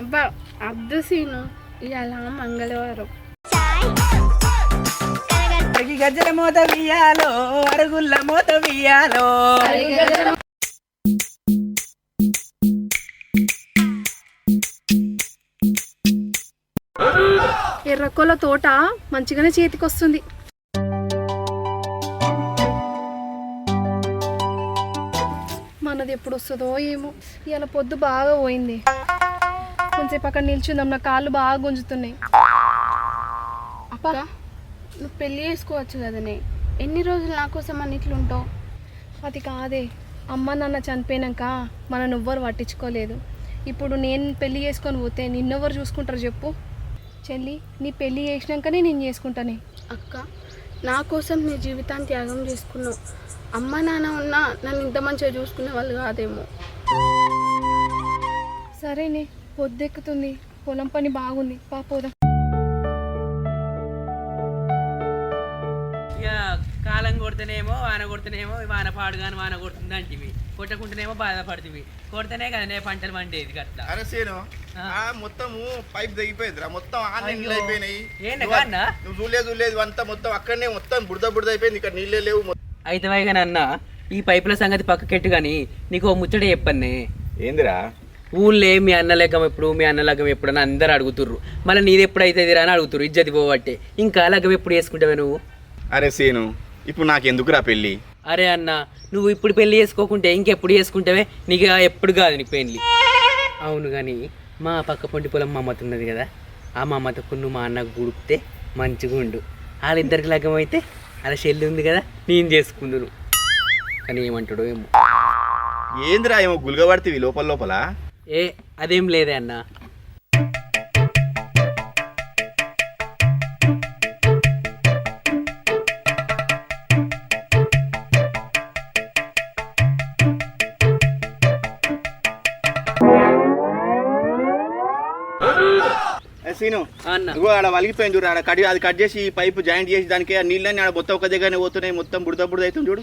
అబ్బా అద్దు సీను. ఇవాళ మంగళవారం. గజ్జల మూత వియ్యాలో అరుగుల్ల మూత వియ్యాలో. ఎర్రకోల తోట మంచిగానే చేతికొస్తుంది. మనది ఎప్పుడు వస్తుందో ఏమో. ఇవాళ పొద్దు బాగా పోయింది. కొంచెంసేపు అక్కడ నిల్చుందాం. నా కాళ్ళు బాగా గుంజుతున్నాయి. అక్క నువ్వు పెళ్ళి చేసుకోవచ్చు కదనే ఎన్ని రోజులు నా కోసం అని ఇట్లుంటావు అది కాదే. అమ్మ నాన్న చనిపోయినాక మనం ఎవ్వరు పట్టించుకోలేదు. ఇప్పుడు నేను పెళ్ళి చేసుకొని పోతే నిన్నెవ్వరు చూసుకుంటారు చెప్పు? చెల్లి నీ పెళ్ళి చేసినాకనే నేను చేసుకుంటానే. అక్క నా కోసం నీ జీవితాన్ని త్యాగం చేసుకున్నావు. అమ్మ నాన్న ఉన్నా నన్ను ఇంత మంచిగా చూసుకునే వాళ్ళు కాదేమో. సరేనే. పొద్దెక్కుతుంది. పొలం పని బాగుంది. పా పోదాం. ఇక కాలం కొడితేనేమో వాన కొడితేనేమో వాన పాడు కానీ వాన కొడుతుంది అంటివి. కొట్టకుంటేనేమో బాధపడుతుంది. కొడితేనే కదనే పంటలు పండేది గట్లా. అరే సేను ఆ. మొత్తము పైప్ తెగిపోయిందిరా. మొత్తం ఆ నీళ్ళు అయ్యో. అయిపోయినాయి. ఏంటి నువ్వు- చూడలేదు చూడలేదు. అంతా మొత్తం అక్కడనే మొత్తం బుడద బుడద అయిపోయింది. ఇక్కడ నీళ్ళే లేవు. అయితే వైగానే అన్న ఈ పైపుల సంగతి పక్కకెట్టు కానీ నీకు ఓ ముచ్చట చెప్పన్నే. ఏందిరా? ఊళ్ళే మీ అన్న లెక్కం ఎప్పుడు మీ అన్న లగ్గం ఎప్పుడు అని అందరు అడుగుతుర్రు. మళ్ళీ నీది ఎప్పుడు అవుతుంది అని అడుగుతుర్రు ఇజ్జతి పోవట్టే. ఇంకా లగ్గం ఎప్పుడు చేసుకుంటావే నువ్వు? అరే సేను ఇప్పుడు నాకు ఎందుకురా పెళ్ళి? అరే అన్న నువ్వు ఇప్పుడు పెళ్ళి చేసుకోకుంటే ఇంకెప్పుడు చేసుకుంటావే? నీకు ఎప్పుడు కాదు నీ పెళ్ళి. అవును కానీ మా పక్క పొంటి పొలం మా అమ్మత ఉన్నది కదా ఆ మా అమ్మతకు నువ్వు మా అన్నకు గుడిపితే మంచిగా ఉండు. వాళ్ళిద్దరికి లగ్గం అయితే అలా చెల్లి ఉంది కదా నేను చేసుకుందును. కానీ ఏమంటాడో ఏమో. ఏందిరా ఏమో గుల్గబడితే లోపల లోపల? ఏ అదేం లేదే అన్న. ఏ సీను అన్న. ఇగో ఆడ వలిగిపోయింది చూడు ఆడ కట్ అది కట్ చేసి ఈ పైపు జాయింట్ చేసి దానికి ఆ నీళ్ళని ఆడ మొత్తం ఒక దగ్గరనే పోతున్నాయి మొత్తం బుడద బుడద అవుతుంది చూడు.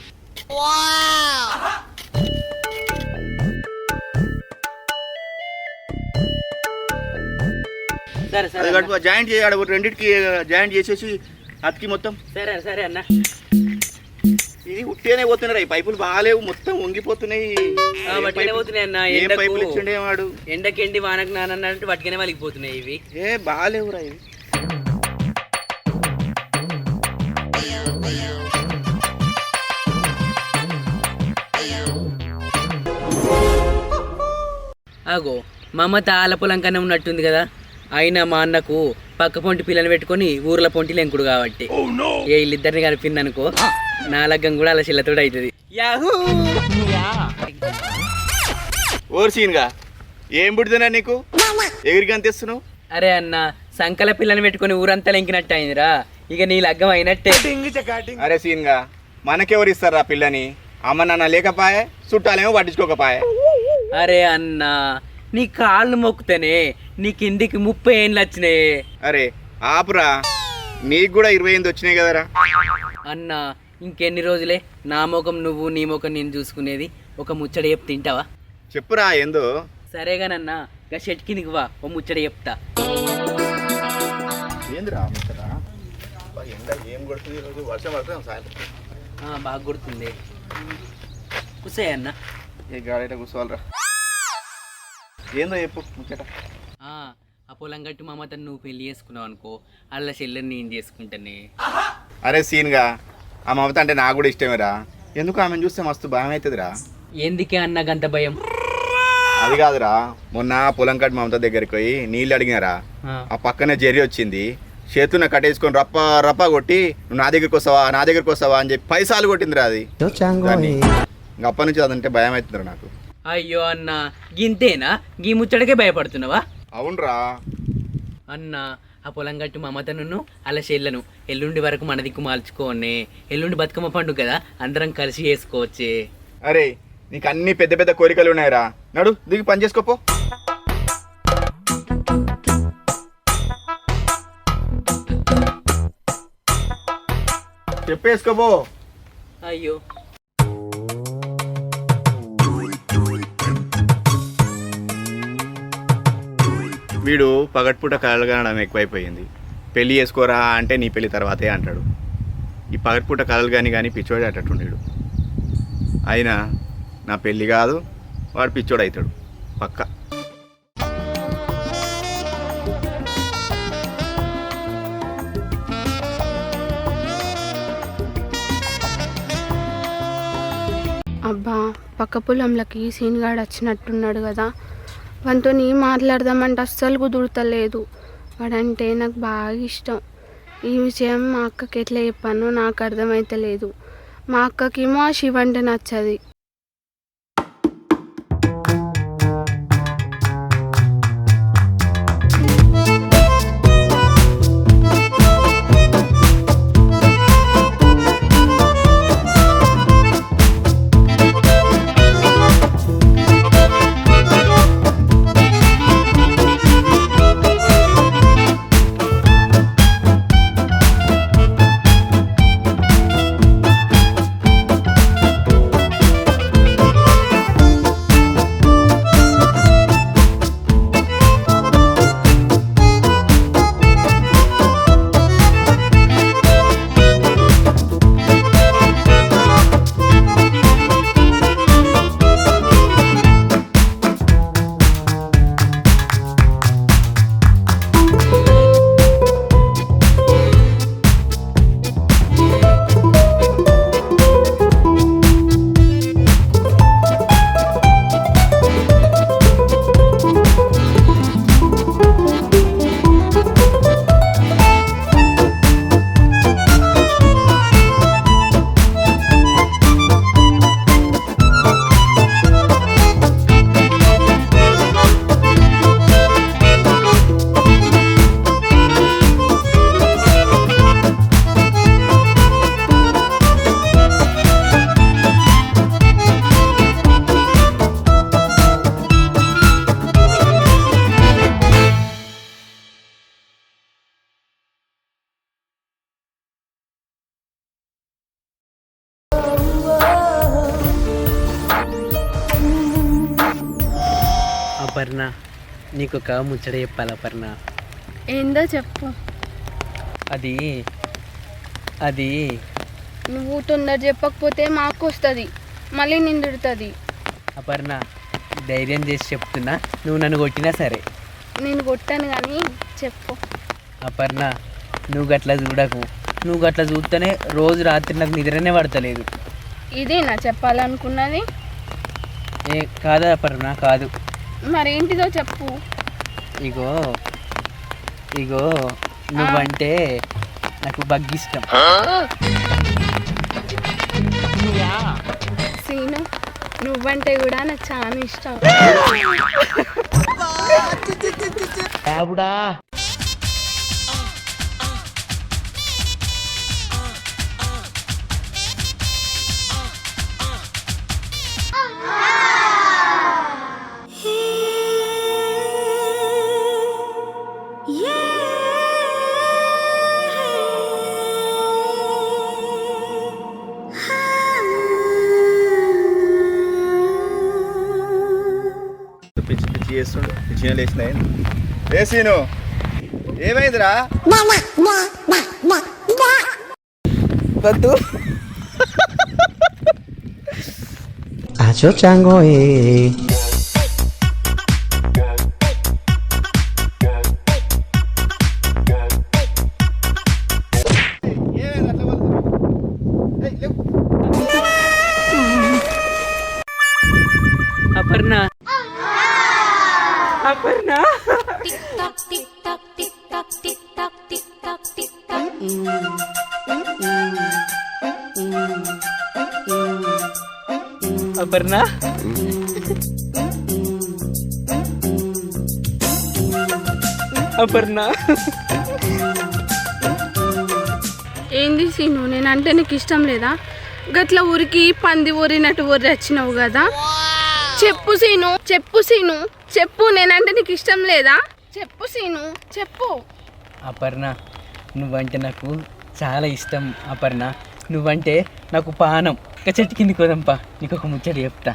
అది. కట్టుకో జాయింట్ ఆడ రెండింటికి జాయింట్ చేసేసి అతికి మొత్తం. సరే సరే అన్న. ఇది ఉట్టేనే పోతున్నారా ఈ పైపులు బాగాలేవు మొత్తం వంగిపోతున్నాయి. పైపులు- పోతున్నాయి అన్న, ఏం ఎండకు. పైపులు ఇచ్చిండే వాడు? ఎండకెండి వానకు నానన్నట్టు పట్టుకనే వలిగిపోతున్నాయి ఇవి. ఏ బాగాలేవురా ఇవి. అగో మా అమ్మ తాళ్ళ పొలం కన్నా ఉన్నట్టుంది కదా. అయినా మా అన్నకు పక్క పొంటి పిల్లని పెట్టుకొని ఊర్ల పొంటి లెంకుడు కాబట్టి. ఏ వీళ్ళిద్దరిని కలిపింది అనుకో నా లగ్గం కూడా అలా చిల్లతోడు అవుతుంది యాహూ ఓర్ సీన్గా ఏం పుడుతున్నా నీకు? ఎగిరికి అంతేస్తున్నావు అరే అన్న సంకల పిల్లని పెట్టుకొని ఊరంతా లెంకినట్టు అయిందిరా. ఇక నీ లగ్గం అయినట్టే. అరే సీన్గా మనకెవరు ఇస్తారు ఆ పిల్లని? అమ్మ నాన్న లేకపాయే చుట్టాలేమో పట్టించుకోకపాయే. అరే అన్న నీ కాళ్ళు మొక్కుతేనే నీ కిందికి ముప్పై ఏళ్ళు వచ్చినాయి. అరే ఆపురా. నీకు కూడా ఇరవై ఎనిమిది వచ్చినాయి కదరా. అన్న ఇంకెన్ని రోజులే? నా ముఖం నువ్వు నీ ముఖం నేను చూసుకునేది. ఒక ముచ్చట చెప్పు తింటావా? చెప్పురా ఏందో? సరేగానన్నా గా షెట్ కిందికి వా ఓ ముచ్చట చెప్తా. ఏందిరా ఎండ ఏం కొడుతుంది ఈరోజు? వర్షం పడుతుంది సాయంత్రం? ఆ, బాగా గుర్తుంది కుసే అన్న. ఏ గాడైతే కూర్చోవాలరా ఏందో చెప్పు ముచ్చట. ఆ ఆ పొలం గట్టి మా అమ్మతో నువ్వు పెళ్ళి చేసుకున్నావు అనుకో అల్ల చెల్లెని నేను చేసుకుంటానే. అరే సీన్గా ఆ మమత అంటే నాకు కూడా ఇష్టమేరా. ఎందుకు ఆమెను చూస్తే మస్తు భయం అవుతుందిరా ఎందుకే అన్న గంత భయం? అది కాదురా మొన్న పొలం కట్టి మమత దగ్గరికి పోయి నీళ్ళు అడిగినారా? ఆ, పక్కనే జెర్రీ వచ్చింది చేతున్న కట్టేసుకొని రప్ప రప్ప కొట్టి నువ్వు నా దగ్గరికి వస్తావా నా దగ్గరికి వస్తావా? అని చెప్పి పైసాలు కొట్టిందిరా అది. అప్పటి నుంచి అదంటే భయం అవుతుందిరా నాకు. అయ్యో అన్న గింతేనా? గీ ముచ్చటకే భయపడుతున్నావా? అవునరా. అన్న ఆ పొలం గట్టు మమతను అలా చెల్లెను. ఎల్లుండి వరకు మన దిక్కు మార్చుకోనే ఎల్లుండి బతుకమ్మ పండుగ కదా అందరం కలిసి చేసుకోవచ్చే. అరే నీకు అన్ని పెద్ద పెద్ద కోరికలు ఉన్నాయిరా. నడు దిగి పని చేసుకోపో చెప్పేసుకోపో అయ్యో. వీడు పగటిపూట కలగడం ఎక్కువైపోయింది. పెళ్ళి చేసుకోరా అంటే నీ పెళ్ళి తర్వాతే అంటాడు. ఈ పగటిపూట కలలు కానీ కానీ పిచ్చోడే అట్టట్టుండేడు అయినా నా పెళ్ళి కాదు వాడు పిచ్చోడు అవుతాడు పక్క. అబ్బా పక్క పొలంలోకి సీన్గాడు వచ్చినట్టున్నాడు కదా. వాటితో నీ మాట్లాడదామంటే అస్సలు కుదురుతలేదు. వాడంటే నాకు బాగా ఇష్టం. ఈ విషయం మా అక్కకి ఎట్లా చెప్పానో నాకు అర్థమైతే లేదు మా అక్కకేమో ఆ శివ అంటే నచ్చది. అపర్ణ నీకు ఒక ముచ్చట చెప్పాలి అపర్ణ ఏందో చెప్పు. అది అది. నువ్వు తొందర చెప్పకపోతే మాకు వస్తుంది మళ్ళీ నిండుతుంది అపర్ణ ధైర్యం చేసి చెప్తున్నా. నువ్వు నన్ను కొట్టినా సరే. నేను కొట్టాను కానీ చెప్పు. అపర్ణ నువ్వు గట్లా చూడకు. నువ్వు గట్లా చూస్తేనే రోజు రాత్రి నాకు నిద్రనే పడతలేదు. ఇదేనా చెప్పాలనుకున్నది? ఏ కాదా అపర్ణ కాదు. మరేంటిదో చెప్పు. ఇగో ఇగో నువ్వంటే నాకు బగ్గిష్టం. సీను నువ్వంటే కూడా నాకు చాలా ఇష్టం. చేస్తుండు. పిచ్చిన లేచినాయి లేసీను ఏమైందిరా? వద్దు. Acho chango Aparna. ఏంది సీను నేనంటే నీకు ఇష్టం లేదా? గట్ల ఊరికి పంది ఊరినట్టు ఊరి వచ్చినావు కదా? చెప్పు సీను చెప్పు సీను చెప్పు నేనంటే నీకు ఇష్టం లేదా? చెప్పు సీను చెప్పు. అపర్ణ నువ్వంటే నాకు చాలా ఇష్టం అపర్ణ. నువ్వంటే నాకు పానం. ఒక చెట్టు కింది కోదంపా నీకు ఒక ముచ్చట చెప్తా.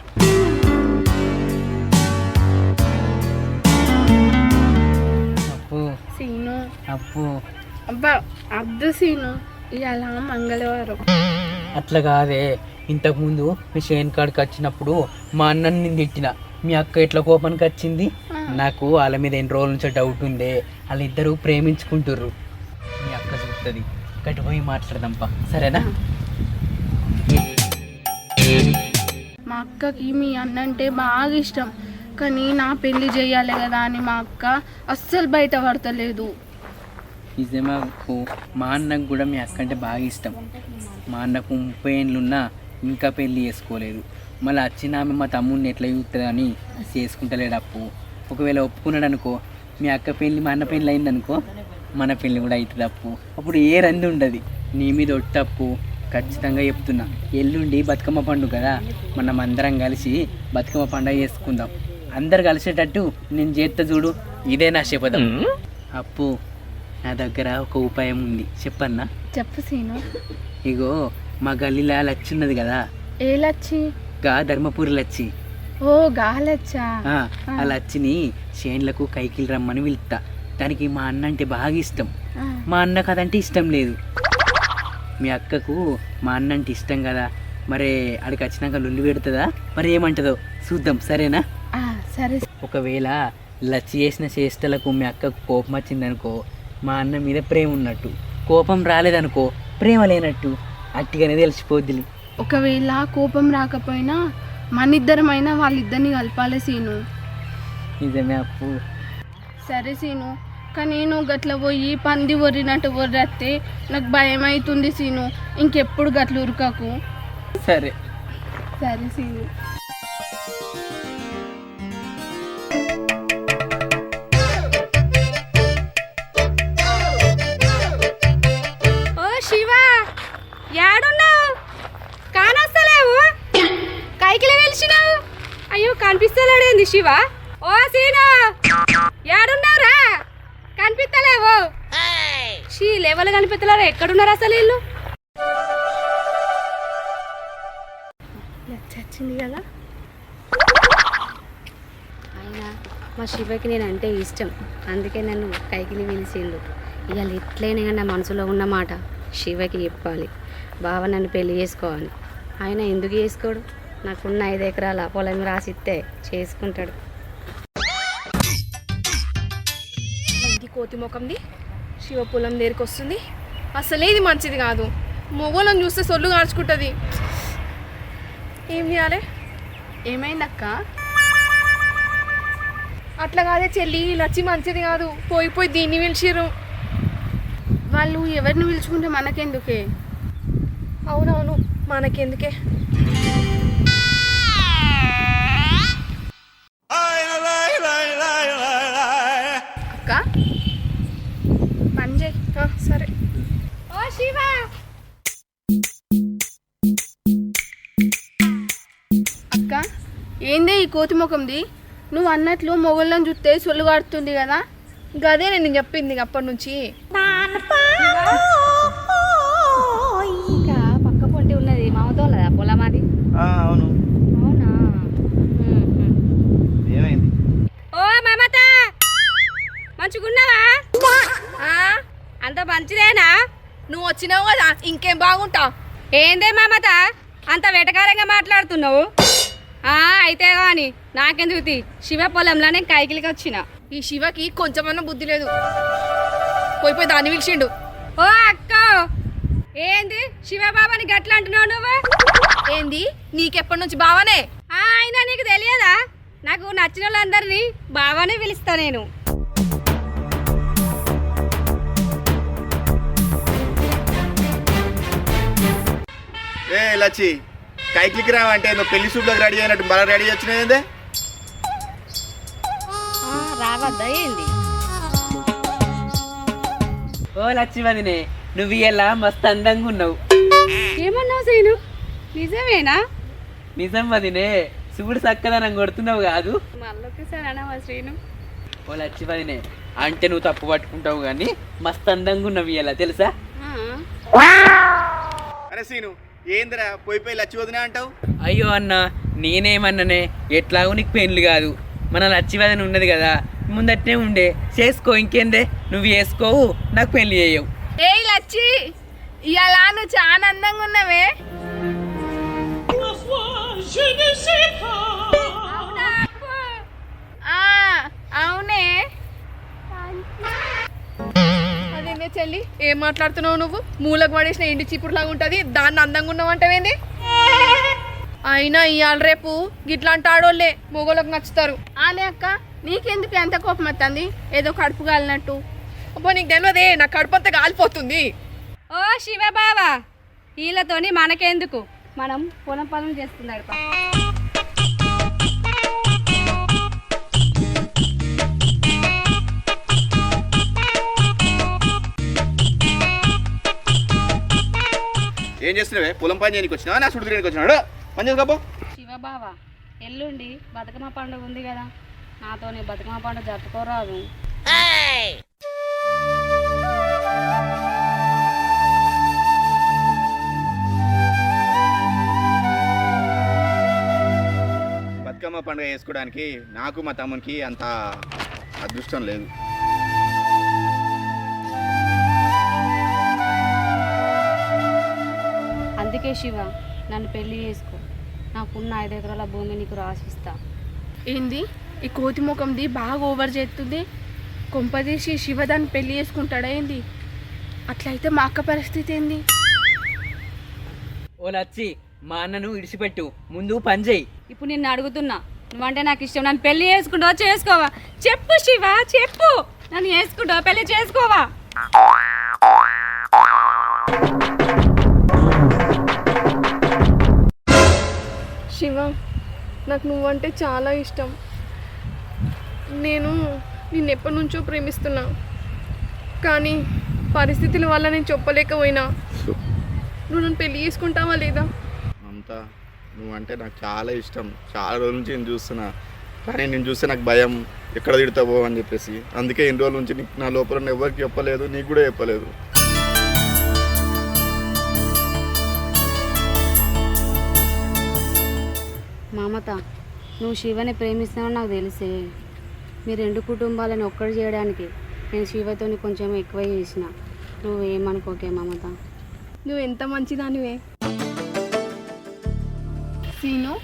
అప్పు అబ్బా అద్దు సీను. ఇవాళ మంగళవారం. అట్లా కాదే. ఇంతకుముందు మీ షేన్ కాడికి వచ్చినప్పుడు మా అన్నని నేను తిట్టిన. మీ అక్క ఎట్లా కోపానికి వచ్చింది? నాకు వాళ్ళ మీద ఎన్ని రోజుల నుంచో డౌట్ ఉందే. వాళ్ళిద్దరూ ప్రేమించుకుంటుర్రు. మీ అక్క చూస్తుంది గట్టి పోయి మాట్లాడదాంపా సరేనా? మా అక్కకి మీ అన్న అంటే బాగా ఇష్టం. కానీ నా పెళ్ళి చేయాలి కదా అని మా అక్క అస్సలు బయట పడతలేదు. నిజమే మా అన్నకు కూడా మీ అక్క అంటే బాగా ఇష్టం. మా అన్నకు ముప్పై ఏళ్ళున్నా ఇంకా పెళ్ళి చేసుకోలేదు. మళ్ళీ వచ్చిన ఆమె మా తమ్ముడిని ఎట్లా చూస్తుందని చేసుకుంటలేడు అప్పు. ఒకవేళ ఒప్పుకున్నాడు అనుకో మీ అక్క పెళ్ళి మా అన్న పెళ్ళి అయిందనుకో మన పెళ్ళి కూడా అవుతుంది అప్పు. అప్పుడు ఏ రంది ఉండదు. నీ మీద ఒట్టప్పు ఖచ్చితంగా చెప్తున్నా. ఎల్లుండి బతుకమ్మ పండుగ కదా. మనం అందరం కలిసి బతుకమ్మ పండుగ చేసుకుందాం. అందరు కలిసేటట్టు నేను చేస్తా చూడు. ఇదే నా శపథం. అప్పు. నా దగ్గర ఒక ఉపాయం ఉంది. చెప్పన్నా? చెప్పు సీను. ఇగో మా గల్లీలో లచ్చి ఉన్నది కదా. ఏ లచ్చి? గా ధర్మపురి లచ్చి. ఓ గాలచ్చా ఆ, ఆ. లచ్చిని చేన్లకు కైకిలు రమ్మని పిలుస్తా దానికి మా అన్న అంటే బాగా ఇష్టం. మా అన్నకు అదంటే ఇష్టం లేదు. మీ అక్కకు మా అన్న అంటే ఇష్టం కదా. మరి అడికి వచ్చినాక లొల్లి పెడుతుందా? మరి ఏమంటుందో చూద్దాం సరేనా? సరే. ఒకవేళ లచ్చి చేసిన చేష్టలకు మీ అక్కకు కోపం వచ్చిందనుకో మా అన్న మీద ప్రేమ ఉన్నట్టు. కోపం రాలేదనుకో ప్రేమ లేనట్టు. అట్టిగానే తెలిసిపోద్ది ఒకవేళ కోపం రాకపోయినా మనిద్దరమైనా వాళ్ళిద్దరిని కలపాలి సీను. నిజమే అప్పు. సరే సీను కానీ నువ్వు గట్ల పోయి పంది ఒర్రినట్టు ఒర్రత్తే నాకు భయం అవుతుంది సీను. ఇంకెప్పుడు గట్ల ఉరకకు? సరే. సరే సీను. పైకి వెలిసినావు అయ్యో కనిపిస్తలేడేంది శివ? ఓ సీనా! యాడున్నావురా కనిపిస్తలేవు? షీ లెవెల్ కనిపిస్తలేరా? ఎక్కడున్నారు అసలు వీళ్ళు? చచ్చింది కదా. అయినా మా శివకి నేను అంటే ఇష్టం. అందుకే నన్ను కైకిలి పిలిచిండు ఇవాళ ఎట్లయినా కానీ నా మనసులో ఉన్నమాట శివకి చెప్పాలి. బావ నన్ను పెళ్ళి చేసుకోవాలి. ఆయన ఎందుకు చేసుకోడు? నాకున్న ఐదు ఎకరాల పొలం రాసిస్తే చేసుకుంటాడు. ఇది కోతి ముఖంది. శివ పొలం దగ్గరికి వస్తుంది అసలే ఇది మంచిది కాదు. మొగోళ్ళని చూస్తే సొల్లు కార్చుకుంటుంది ఏం చేయాలి? ఏమైందక్క? అట్లా కాదే చెల్లి లచ్చి మంచిది కాదు. పోయి పోయి దీన్ని పిలిచిర్రు. వాళ్ళు ఎవరిని పిలుచుకుంటే మనకెందుకే? అవునవును మనకెందుకే? ఏందే ఈ కోతి ముఖంది నువ్వు అన్నట్లు మొగళ్ళని చూస్తే సొల్లు కాడుతుంది కదా. గదే నేను చెప్పింది అప్పటి నుంచి. ఇంకా పక్క పొంటి ఉన్నది మామతో లేదా పొలం అది? అవును. అవునా. ఏమైంది? ఓ మమత! మంచిగున్నావా అంత మంచిదేనా? నువ్వు వచ్చినావు కదా ఇంకేం బాగుంటా ఏందే మమత? అంత వెటకారంగా మాట్లాడుతున్నావు? అయితే కానీ నాకెందుకు శివ పొలంలో నేను కైకిలికి వచ్చిన. ఈ శివకి కొంచెమన్నా బుద్ధి లేదు. పోయి పోయి దాన్ని పిలిచిండు. ఓ అక్క! ఏంది? శివబాబాని గట్ల అంటున్నావు నువ్వు? ఏంది? నీకెప్పటి నుంచి బావనే? ఆ, అయినా నీకు తెలియదా? నాకు నచ్చిన వాళ్ళందరినీ బాగానే పిలుస్తా నేను. ఏ లచ్చి కైకిలికి రావంటే నువ్వు పెళ్ళి సూట్లోకి రెడీ అయినట్టు బాగా రెడీ వచ్చినాయిందే ఆ, రావద్దా ఏంది? ఓ లక్ష్మదినే నువ్వు ఇలా మస్తు అందంగా ఉన్నావు. ఏమన్నావు సీను? నిజమేనా? నిజం వదినే శివుడు చక్కదనం కొడుతున్నావు కాదు. మళ్ళొకసారి అనవా శ్రీను ఓ లక్ష్మదినే అంటే నువ్వు తప్పు పట్టుకుంటావు కానీ మస్తు అందంగా ఉన్నావు ఇలా తెలుసా? అరే సీను ఏందిరా పోయి పోయి లచ్చి వదినా అంటావు? అయ్యో అన్న నేనేమన్నానే ఎట్లాగో నీకు పెళ్ళి కాదు. మన లచ్చివదని ఉన్నది కదా ముందట్నే ఉండే. చేసుకో ఇంకేందే? నువ్వు వేసుకోవు నాకు పెళ్ళి చేయవు. ఏయ్ లచ్చి ఇవాళ నువ్వు చాలా అందంగా ఉన్నావే? ఆ, అవునే. చెల్లి? ఏం మాట్లాడుతున్నావు నువ్వు? మూలకు పడేసిన ఎండి చీపురు లాగా ఉంటుంది దాన్ని అందంగా ఉన్నావు అంటావేంది అయినా ఇవాళ రేపు గిట్లాంటి ఆడోళ్ళే మొగోళ్ళకి నచ్చుతారు. ఆలే అక్క నీకెందుకు ఎంత కోపం వస్తుంది ఏదో కడుపు కాలినట్టు అబ్బో నీకు తెలియదే నా కడుపు అంతా కాలిపోతుంది ఓ శివబావా వీళ్ళతోని మనకెందుకు? మనం పొలం పనులు చేసుకుందాం ఏం చేస్తున్నావే? పొలం పని చేయడానికి వచ్చినా నా సుడు తిరగడానికి వచ్చినాడు పని చేసుకోపో శివబావ ఎల్లుండి బతుకమ్మ పండుగ ఉంది కదా. నాతోని బతుకమ్మ పండుగ జరుపుకోరాదు. బతుకమ్మ పండుగ చేసుకోవడానికి నాకు మా తమ్మునికి అంత అదృష్టం లేదు. అందుకే శివ నన్ను పెళ్ళి చేసుకో. నాకున్న ఐదు ఎకరాల భూమి నీకు రాసిస్తా. ఏంది? ఈ కోతి ముఖంది బాగా ఓవర్ చేస్తుంది. కొంపదీసి శివదాన్ని పెళ్ళి చేసుకుంటాడా ఏంది? అట్లయితే మా అక్క పరిస్థితి ఏంది? ఓ లచ్చి మా అన్నను ఇడిచిపెట్టు. ముందు పని చేయి ఇప్పుడు నిన్ను అడుగుతున్నా. నువ్వంటే నాకు ఇష్టం. నన్ను పెళ్ళి చేసుకుంటావా చేసుకోవా? చెప్పు శివ చెప్పు. నన్ను చేసుకుంటావా పెళ్ళి చేసుకోవా? శివ నాకు నువ్వంటే చాలా ఇష్టం. నేను నిన్ను ఎప్పటి నుంచో ప్రేమిస్తున్నా. కానీ పరిస్థితుల వల్ల నేను చెప్పలేకపోయినా. నువ్వు నన్ను పెళ్ళి చేసుకుంటావా లేదా? అంతా నువ్వంటే నాకు చాలా ఇష్టం. చాలా రోజుల నుంచి నేను చూస్తున్నా. కానీ నేను చూస్తే నాకు భయం. ఎక్కడ తిడతావో అని చెప్పేసి. అందుకే ఎన్ని రోజుల నుంచి నా లోపల ఉన్న ఎవరికి చెప్పలేదు నీకు కూడా చెప్పలేదు. మమత నువ్వు శివని ప్రేమిస్తున్నావు నాకు తెలిసే. మీ రెండు కుటుంబాలను ఒక్కటి చేయడానికి నేను శివతోని కొంచెం ఎక్కువ చేసిన. నువ్వు ఏమనుకోకే మమత? నువ్వు ఎంత మంచిదానివే. సీను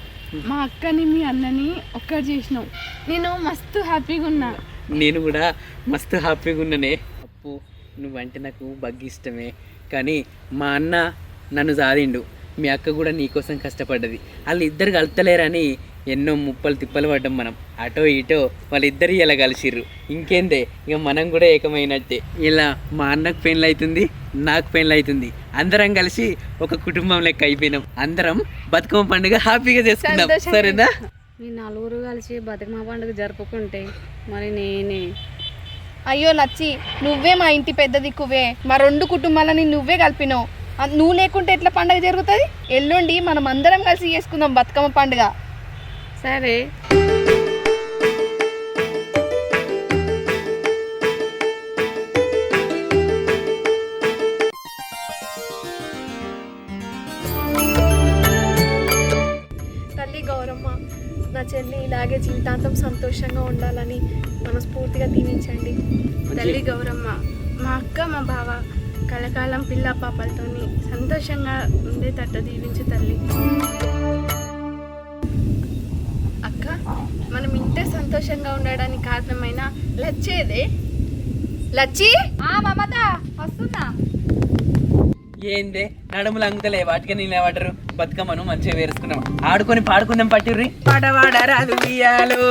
మా అక్కని మీ అన్నని ఒక్కటి చేసినావు. నేను మస్తు హ్యాపీగా ఉన్నా. నేను కూడా మస్తు హ్యాపీగా ఉన్నానే. అప్పు నువ్వంటే నాకు బగ్గి ఇష్టమే. కానీ మా అన్న నన్ను సాధిండు మీ అక్క కూడా నీకోసం కష్టపడ్డది. వాళ్ళు ఇద్దరు కలుతలేరని ఎన్నో ముప్పలు తిప్పలు పడ్డాం మనం. అటో ఇటో వాళ్ళిద్దరు ఇలా కలిసిర్రు. ఇంకేందే ఇక మనం కూడా ఏకమైనట్టే. ఇలా మా అన్నకు పెళ్ళి అవుతుంది నాకు పెళ్ళి అవుతుంది అందరం కలిసి ఒక కుటుంబం లెక్క అయిపోయినాం. అందరం బతుకమ్మ పండుగ హ్యాపీగా చేసుకుందాం సరేనా? మీ నలుగురు కలిసి బతుకమ్మ పండుగ జరుపుకుంటే మరి నేనే. అయ్యో లచ్చి నువ్వే మా ఇంటి పెద్ద దిక్కువే. మా రెండు కుటుంబాలని నువ్వే కలిపినావు. నువ్వు లేకుంటే ఎట్లా పండగ జరుగుతుంది? ఎల్లుండి మనం అందరం కలిసి చేసుకుందాం బతుకమ్మ పండుగ. సరే. తల్లి గౌరమ్మ నా చెల్లి ఇలాగే జీవితాంతం సంతోషంగా ఉండాలని మనస్ఫూర్తిగా దీవించండి. తల్లి గౌరమ్మ మా అక్క మా బావ కలకాలం పిల్ల పాపలతోని సంతోషంగా ఉండేటట్టు దీవించు తల్లి. అక్క మనం ఇంతే సంతోషంగా ఉండడానికి కారణమైన లచ్చేదే? లచ్చి? మమత వస్తున్నా. ఏందే? నడుములు అంగుతలే వాటికి నీళ్ళు ఏమంటారు బతుకమ్మను మంచిగా వేరుసుకున్నాం ఆడుకొని పాడుకుందాం పట్టుర్రి. పాడవాడ రాదు ఉయ్యాలో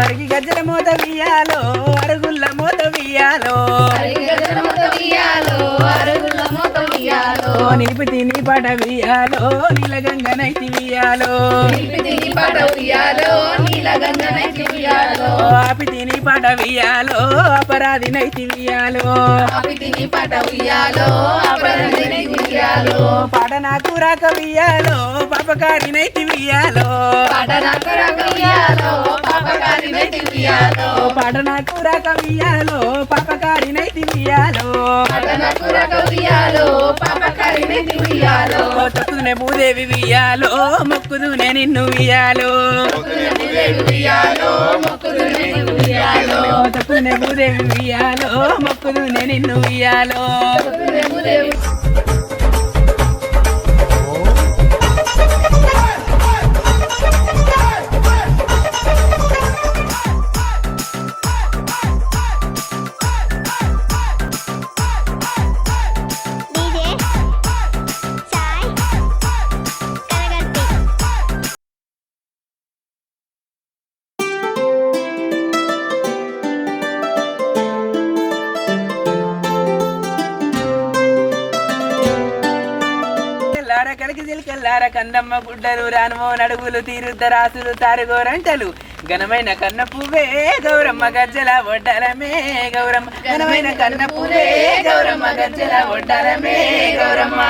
అరిగి గజ్జల మోత criado. వియ్యాలో అరుగుల్ల మోత వియ్యాలో నిలిపి తిని పాట వియ్యాలో నీలగంగనైతి వియ్యాలో ఆపి తిని పాట వియ్యాలో అపరాధి నైతి వియ్యాలో పాట నాకు రాక వియ్యాలో పాపకారి నైతి వియ్యాలో పాట నాకు రాక వియ్యాలో పాపకారి నైతి వియ్యాలో తొక్కునే భూదేవి వియ్యాలో మొక్కుదునే నిన్ను వియ్యాలో. తప్పునే భూదేవి ఉయ్యాలో మొక్కుదు నేను నిన్ను ఉయ్యాలో కెల్లార కందమ్మ గుడ్డలు రానుమో నడుగులు తీరుద్ద రాసులు తారుగోరంటలు. ఘనమైన కన్న పువ్వే గౌరమ్మ గజ్జల ఒడ్డరమే గౌరమ్మ. ఘనమైన కన్న పువ్వే గౌరమ్మ గజ్జల ఒడ్డరమే గౌరమ్మ.